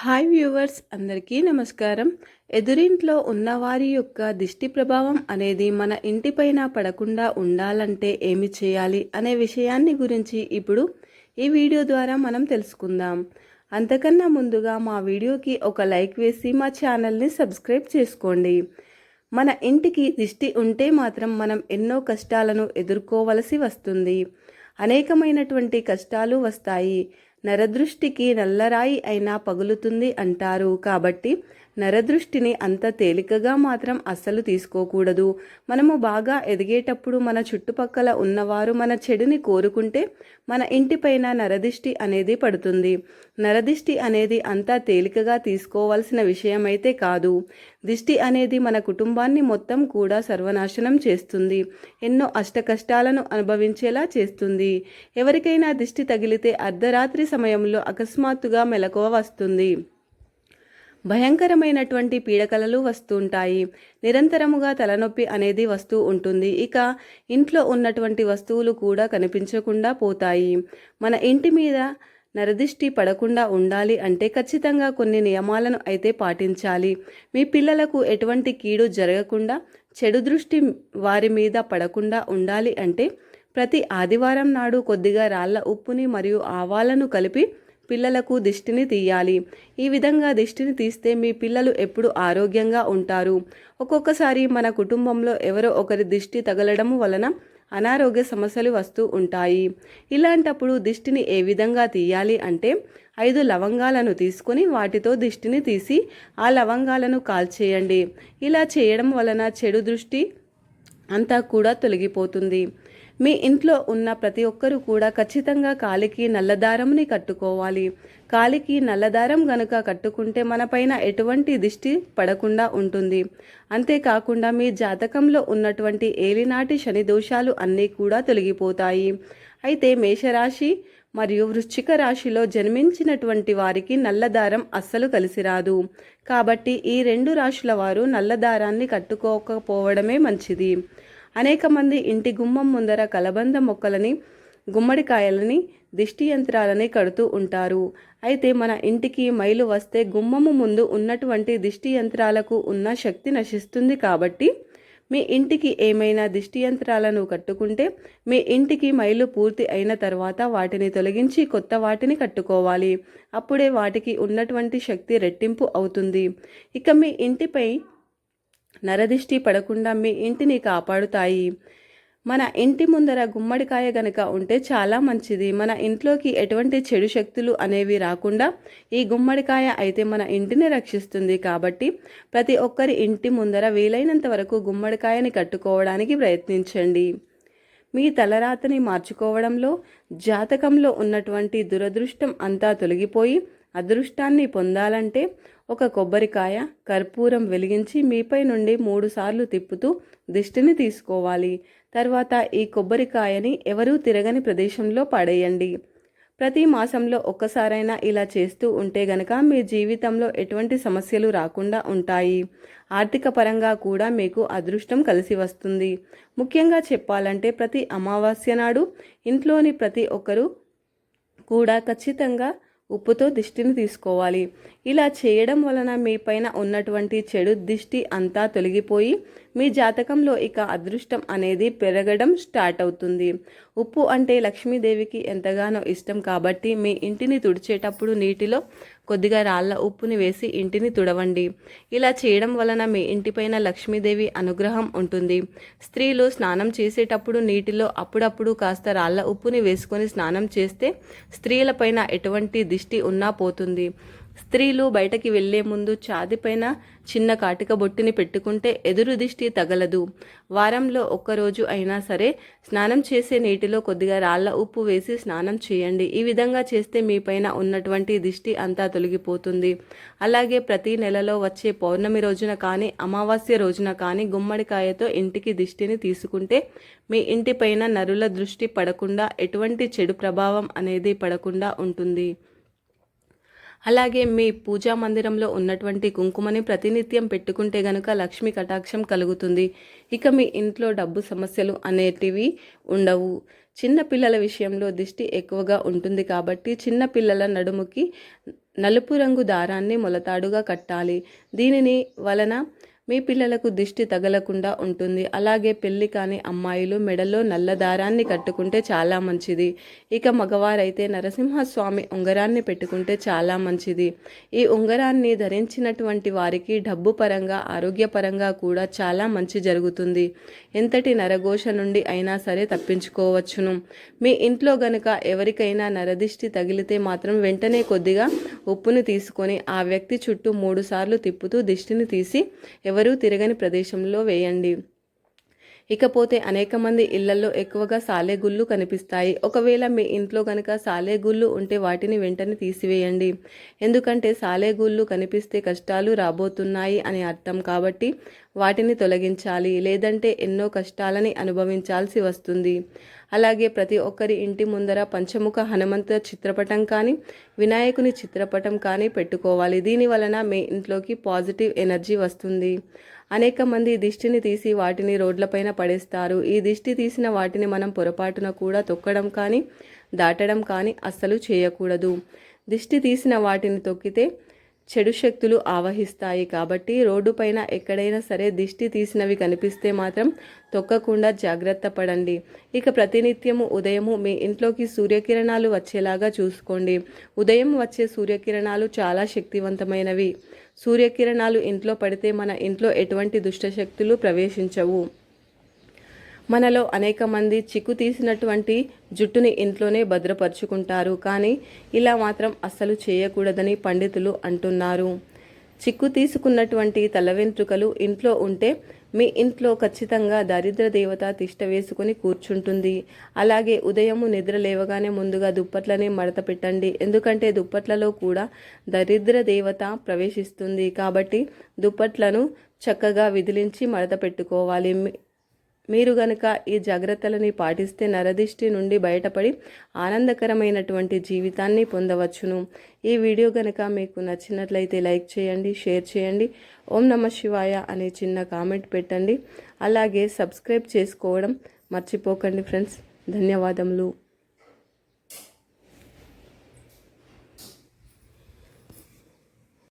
Hi viewers అందరికీ నమస్కారం. ఎదురింట్లో ఉన్నవారి యొక్క దిష్టి ప్రభావం అనేది మన ఇంటిపైన పడకుండా ఉండాలంటే ఏమి చేయాలి అనే విషయాన్ని గురించి ఇప్పుడు ఈ వీడియో ద్వారా మనం తెలుసుకుందాం. అంతకన్నా ముందుగా మా వీడియోకి ఒక లైక్ వేసి మా ఛానల్ని సబ్స్క్రైబ్ చేసుకోండి. మన ఇంటికి దిష్టి ఉంటే మాత్రం మనం ఎన్నో కష్టాలను ఎదుర్కోవలసి వస్తుంది. అనేకమైనటువంటి కష్టాలు వస్తాయి. నరదృష్టికి నల్లరాయి అయినా పగులుతుంది అంటారు. కాబట్టి నరదృష్టిని అంత తేలికగా మాత్రం అస్సలు తీసుకోకూడదు. మనము బాగా ఎదిగేటప్పుడు మన చుట్టుపక్కల ఉన్నవారు మన చెడుని కోరుకుంటే మన ఇంటిపైన నరదిష్టి అనేది పడుతుంది. నరదిష్టి అనేది అంతా తేలికగా తీసుకోవాల్సిన విషయమైతే కాదు. దిష్టి అనేది మన కుటుంబాన్ని మొత్తం కూడా సర్వనాశనం చేస్తుంది. ఎన్నో అష్టకష్టాలను అనుభవించేలా చేస్తుంది. ఎవరికైనా దిష్టి తగిలితే అర్ధరాత్రి సమయంలో అకస్మాత్తుగా మెలకువ వస్తుంది. భయంకరమైనటువంటి పీడకలలు వస్తుంటాయి. నిరంతరముగా తలనొప్పి అనేది వస్తూ ఉంటుంది. ఇక ఇంట్లో ఉన్నటువంటి వస్తువులు కూడా కనిపించకుండా పోతాయి. మన ఇంటి మీద నరదిష్టి పడకుండా ఉండాలి అంటే ఖచ్చితంగా కొన్ని నియమాలను అయితే పాటించాలి. మీ పిల్లలకు ఎటువంటి కీడు జరగకుండా చెడు దృష్టి వారి మీద పడకుండా ఉండాలి అంటే ప్రతి ఆదివారం నాడు కొద్దిగా రాళ్ళ ఉప్పుని మరియు ఆవాలను కలిపి పిల్లలకు దిష్టిని తీయాలి. ఈ విధంగా దిష్టిని తీస్తే మీ పిల్లలు ఎప్పుడు ఆరోగ్యంగా ఉంటారు. ఒక్కొక్కసారి మన కుటుంబంలో ఎవరో ఒకరి దిష్టి తగలడం వలన అనారోగ్య సమస్యలు వస్తూ ఉంటాయి. ఇలాంటప్పుడు దిష్టిని ఏ విధంగా తీయాలి అంటే ఐదు లవంగాలను తీసుకొని వాటితో దిష్టిని తీసి ఆ లవంగాలను కాల్చేయండి. ఇలా చేయడం వలన చెడు దృష్టి అంతా కూడా తొలగిపోతుంది. మీ ఇంట్లో ఉన్న ప్రతి ఒక్కరూ కూడా ఖచ్చితంగా కాలికి నల్లదారంని కట్టుకోవాలి. కాలికి నల్లదారం గనుక కట్టుకుంటే మనపైన ఎటువంటి దిష్టి పడకుండా ఉంటుంది. అంతేకాకుండా మీ జాతకంలో ఉన్నటువంటి ఏలినాటి శని దోషాలు అన్నీ కూడా తొలగిపోతాయి. అయితే మేషరాశి మరియు వృశ్చిక రాశిలో జన్మించినటువంటి వారికి నల్లదారం అస్సలు కలిసి రాదు. కాబట్టి ఈ రెండు రాశుల వారు నల్లదారాన్ని కట్టుకోకపోవడమే మంచిది. అనేక మంది ఇంటి గుమ్మం ముందర కలబంద మొక్కలని గుమ్మడికాయలని దిష్టి యంత్రాలని కడుతూ ఉంటారు. అయితే మన ఇంటికి మైలు వస్తే గుమ్మము ముందు ఉన్నటువంటి దిష్టి యంత్రాలకు ఉన్న శక్తి నశిస్తుంది కాబట్టి మీ ఇంటికి ఏమైనా దిష్టి యంత్రాలను కట్టుకుంటే మీ ఇంటికి మైలు పూర్తి అయిన తర్వాత వాటిని తొలగించి కొత్త వాటిని కట్టుకోవాలి. అప్పుడే వాటికి ఉన్నటువంటి శక్తి రెట్టింపు అవుతుంది. ఇక మీ ఇంటిపై నరదిష్టి పడకుండా మీ ఇంటిని కాపాడుతాయి. మన ఇంటి ముందర గుమ్మడికాయ గనక ఉంటే చాలా మంచిది. మన ఇంట్లోకి ఎటువంటి చెడు శక్తులు అనేవి రాకుండా ఈ గుమ్మడికాయ అయితే మన ఇంటిని రక్షిస్తుంది కాబట్టి ప్రతి ఒక్కరి ఇంటి ముందర వీలైనంత వరకు గుమ్మడికాయని కట్టుకోవడానికి ప్రయత్నించండి. మీ తలరాతని మార్చుకోవడంలో జాతకంలో ఉన్నటువంటి దురదృష్టం అంతా తొలగిపోయి అదృష్టాన్ని పొందాలంటే ఒక కొబ్బరికాయ కర్పూరం వెలిగించి మీపై నుండి మూడుసార్లు తిప్పుతూ దిష్టిని తీసుకోవాలి. తర్వాత ఈ కొబ్బరికాయని ఎవరూ తిరగని ప్రదేశంలో పడేయండి. ప్రతి మాసంలో ఒక్కసారైనా ఇలా చేస్తూ ఉంటే గనక మీ జీవితంలో ఎటువంటి సమస్యలు రాకుండా ఉంటాయి. ఆర్థిక పరంగా కూడా మీకు అదృష్టం కలిసి వస్తుంది. ముఖ్యంగా చెప్పాలంటే ప్రతి అమావాస్య నాడు ఇంట్లోని ప్రతి ఒక్కరూ కూడా ఖచ్చితంగా ఉప్పుతో దిష్టిని తీసుకోవాలి. ఇలా చేయడం వలన మీ పైన ఉన్నటువంటి చెడు దిష్టి అంతా తొలగిపోయి మీ జాతకంలో ఇక అదృష్టం అనేది పెరగడం స్టార్ట్ అవుతుంది. ఉప్పు అంటే లక్ష్మీదేవికి ఎంతగానో ఇష్టం కాబట్టి మీ ఇంటిని తుడిచేటప్పుడు నీటిలో కొద్దిగా రాళ్ళ ఉప్పుని వేసి ఇంటిని తుడవండి. ఇలా చేయడం వలన మీ ఇంటిపైన లక్ష్మీదేవి అనుగ్రహం ఉంటుంది. స్త్రీలు స్నానం చేసేటప్పుడు నీటిలో అప్పుడప్పుడు కాస్త రాళ్ళ ఉప్పుని వేసుకొని స్నానం చేస్తే స్త్రీలపైన ఎటువంటి దిష్టి ఉన్నా పోతుంది. స్త్రీలు బయటకి వెళ్ళే ముందు చాదిపైన చిన్న కాటిక బొట్టుని పెట్టుకుంటే ఎదురు దిష్టి తగలదు. వారంలో ఒక్కరోజు అయినా సరే స్నానం చేసే నీటిలో కొద్దిగా రాళ్ళ ఉప్పు వేసి స్నానం చేయండి. ఈ విధంగా చేస్తే మీ పైన ఉన్నటువంటి దిష్టి అంతా తొలగిపోతుంది. అలాగే ప్రతి నెలలో వచ్చే పౌర్ణమి రోజున కానీ అమావాస్య రోజున కానీ గుమ్మడికాయతో ఇంటికి దిష్టిని తీసుకుంటే మీ ఇంటిపైన నరుల దృష్టి పడకుండా ఎటువంటి చెడు ప్రభావం అనేది పడకుండా ఉంటుంది. అలాగే మీ పూజా మందిరంలో ఉన్నటువంటి కుంకుమని ప్రతినిత్యం పెట్టుకుంటే గనుక లక్ష్మీ కటాక్షం కలుగుతుంది. ఇక మీ ఇంట్లో డబ్బు సమస్యలు అనేటివి ఉండవు. చిన్న పిల్లల విషయంలో దిష్టి ఎక్కువగా ఉంటుంది కాబట్టి చిన్న పిల్లల నడుముకి నలుపు రంగు దారాన్ని మొలతాడుగా కట్టాలి. దీనిని వలన మీ పిల్లలకు దిష్టి తగలకుండా ఉంటుంది. అలాగే పెళ్ళి కాని అమ్మాయిలు మెడలో నల్ల దారాన్ని కట్టుకుంటే చాలా మంచిది. ఇక మగవారైతే నరసింహస్వామి ఉంగరాన్ని పెట్టుకుంటే చాలా మంచిది. ఈ ఉంగరాన్ని ధరించినటువంటి వారికి డబ్బు పరంగా ఆరోగ్యపరంగా కూడా చాలా మంచి జరుగుతుంది. ఎంతటి నరఘోష నుండి అయినా సరే తప్పించుకోవచ్చును. మీ ఇంట్లో గనుక ఎవరికైనా నరదిష్టి తగిలితే మాత్రం వెంటనే కొద్దిగా ఉప్పుని తీసుకొని ఆ వ్యక్తి చుట్టూ మూడుసార్లు తిప్పుతూ దిష్టిని తీసి ఎవరు ఎవరూ తిరగని ప్రదేశంలో వేయండి. ఇకపోతే అనేక మంది ఇళ్ళలో ఎక్కువగా సాలెగుళ్ళు కనిపిస్తాయి. ఒకవేళ మీ ఇంట్లో కనుక సాలెగుళ్ళు ఉంటే వాటిని వెంటనే తీసివేయండి. ఎందుకంటే సాలెగుళ్ళు కనిపిస్తే కష్టాలు రాబోతున్నాయి అని అర్థం. కాబట్టి వాటిని తొలగించాలి లేదంటే ఎన్నో కష్టాలని అనుభవించాల్సి వస్తుంది. అలాగే ప్రతి ఒక్కరి ఇంటి ముందర పంచముఖ హనుమంత చిత్రపటం కానీ వినాయకుని చిత్రపటం కానీ పెట్టుకోవాలి. దీని వలన మీ ఇంట్లోకి పాజిటివ్ ఎనర్జీ వస్తుంది. అనేక మంది దిష్టిని తీసి వాటిని రోడ్లపైన పడేస్తారు. ఈ దిష్టి తీసిన వాటిని మనం పొరపాటున కూడా తొక్కడం కానీ దాటడం కానీ అస్సలు చేయకూడదు. దిష్టి తీసిన వాటిని తొక్కితే చెడు శక్తులు ఆవహిస్తాయి కాబట్టి రోడ్డుపైన ఎక్కడైనా సరే దిష్టి తీసినవి కనిపిస్తే మాత్రం తొక్కకుండా జాగ్రత్త పడండి. ఇక ప్రతినిత్యము ఉదయము మీ ఇంట్లోకి సూర్యకిరణాలు వచ్చేలాగా చూసుకోండి. ఉదయం వచ్చే సూర్యకిరణాలు చాలా శక్తివంతమైనవి. సూర్యకిరణాలు ఇంట్లో పడితే మన ఇంట్లో ఎటువంటి దుష్టశక్తులు ప్రవేశించవు. మనలో అనేక మంది చిక్కు తీసినటువంటి జుట్టుని ఇంట్లోనే భద్రపరుచుకుంటారు. కానీ ఇలా మాత్రం అస్సలు చేయకూడదని పండితులు అంటున్నారు. చిక్కు తీసుకున్నటువంటి తల వెంట్రుకలు ఇంట్లో ఉంటే మీ ఇంట్లో ఖచ్చితంగా దరిద్ర దేవత తిష్ట వేసుకుని కూర్చుంటుంది. అలాగే ఉదయము నిద్ర లేవగానే ముందుగా దుప్పట్లని మడత పెట్టండి. ఎందుకంటే దుప్పట్లలో కూడా దరిద్ర దేవత ప్రవేశిస్తుంది. కాబట్టి దుప్పట్లను చక్కగా విదిలించి మడత పెట్టుకోవాలి. మీరు గనుక ఈ జాగ్రత్తలని పాటిస్తే నరదిష్టి నుండి బయటపడి ఆనందకరమైనటువంటి జీవితాన్ని పొందవచ్చును. ఈ వీడియో గనుక మీకు నచ్చినట్లయితే లైక్ చేయండి షేర్ చేయండి ఓం నమ శివాయ అనే చిన్న కామెంట్ పెట్టండి. అలాగే సబ్స్క్రైబ్ చేసుకోవడం మర్చిపోకండి ఫ్రెండ్స్. ధన్యవాదములు.